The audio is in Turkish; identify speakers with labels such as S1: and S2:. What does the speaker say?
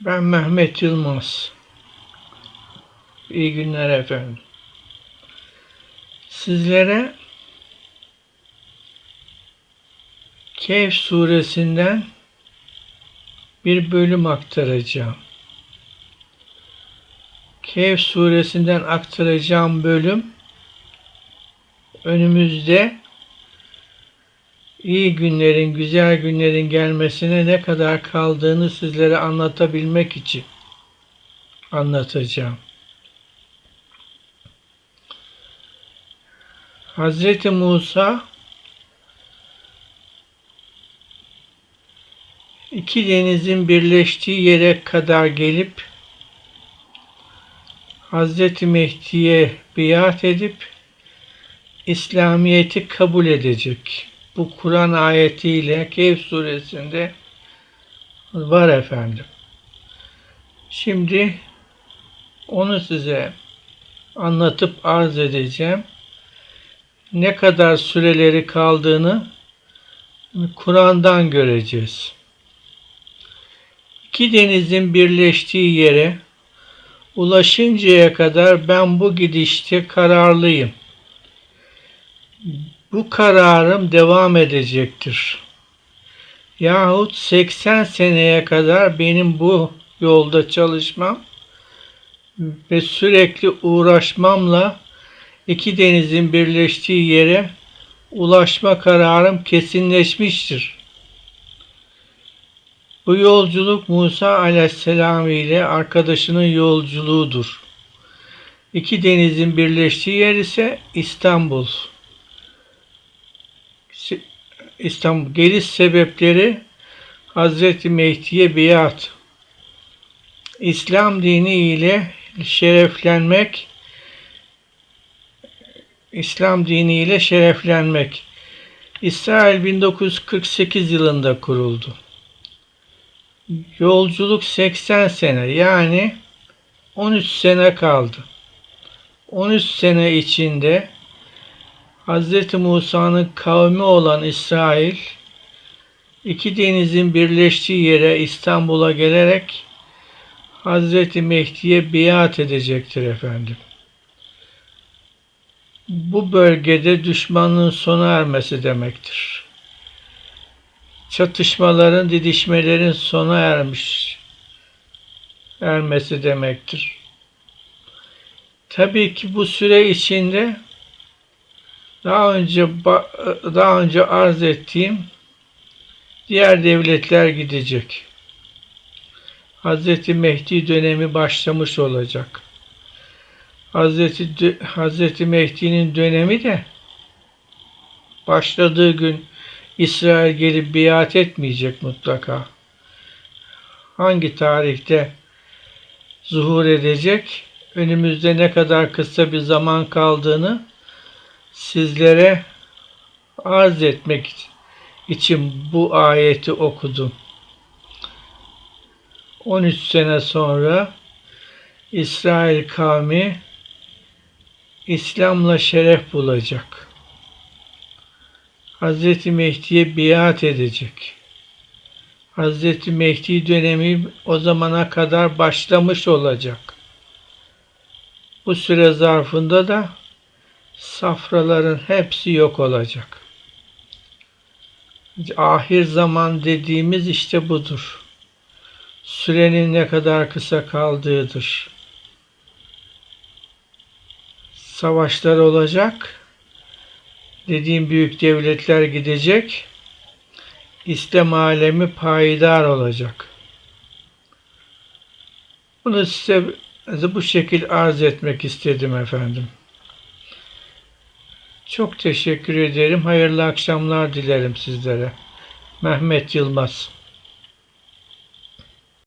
S1: Ben Mehmet Yılmaz. İyi günler efendim. Sizlere Kehf suresinden bir bölüm aktaracağım. Kehf suresinden aktaracağım bölüm önümüzde iyi günlerin, güzel günlerin gelmesine ne kadar kaldığını sizlere anlatabilmek için anlatacağım. Hazreti Musa iki denizin birleştiği yere kadar gelip Hazreti Mehdi'ye biat edip İslamiyet'i kabul edecek. Bu Kur'an ayetiyle Kehf suresinde var efendim. Şimdi onu size anlatıp arz edeceğim. Ne kadar süreleri kaldığını Kur'an'dan göreceğiz. İki denizin birleştiği yere ulaşıncaya kadar ben bu gidişte kararlıyım. Bu kararım devam edecektir. Yahut 80 seneye kadar benim bu yolda çalışmam ve sürekli uğraşmamla iki denizin birleştiği yere ulaşma kararım kesinleşmiştir. Bu yolculuk Musa aleyhisselam ile arkadaşının yolculuğudur. İki denizin birleştiği yer ise İstanbul. İstanbul geliş sebepleri Hazreti Mehdi'ye biat. İslam dini ile şereflenmek İslam dini ile şereflenmek. İsrail 1948 yılında kuruldu. Yolculuk 80 sene yani 13 sene kaldı. 13 sene içinde Hz. Musa'nın kavmi olan İsrail iki denizin birleştiği yere İstanbul'a gelerek Hz. Mehdi'ye biat edecektir efendim. Bu bölgede düşmanlığın sona ermesi demektir. Çatışmaların, didişmelerin sona ermiş ermesi demektir. Tabii ki bu süre içinde daha önce daha önce arz ettiğim diğer devletler gidecek. Hazreti Mehdi dönemi başlamış olacak. Hazreti Hazreti Mehdi'nin dönemi de başladığı gün İsrail gelip biat etmeyecek mutlaka. Hangi tarihte zuhur edecek? Önümüzde ne kadar kısa bir zaman kaldığını sizlere arz etmek için bu ayeti okudum. 13 sene sonra İsrail kavmi İslam'la şeref bulacak. Hz. Mehdi'ye biat edecek. Hz. Mehdi dönemi o zamana kadar başlamış olacak. Bu süre zarfında da safraların hepsi yok olacak. Ahir zaman dediğimiz işte budur. Sürenin ne kadar kısa kaldığıdır. Savaşlar olacak. Dediğim büyük devletler gidecek. İslam alemi payidar olacak. Bunu size bu şekil arz etmek istedim efendim. Çok teşekkür ederim. Hayırlı akşamlar dilerim sizlere. Mehmet Yılmaz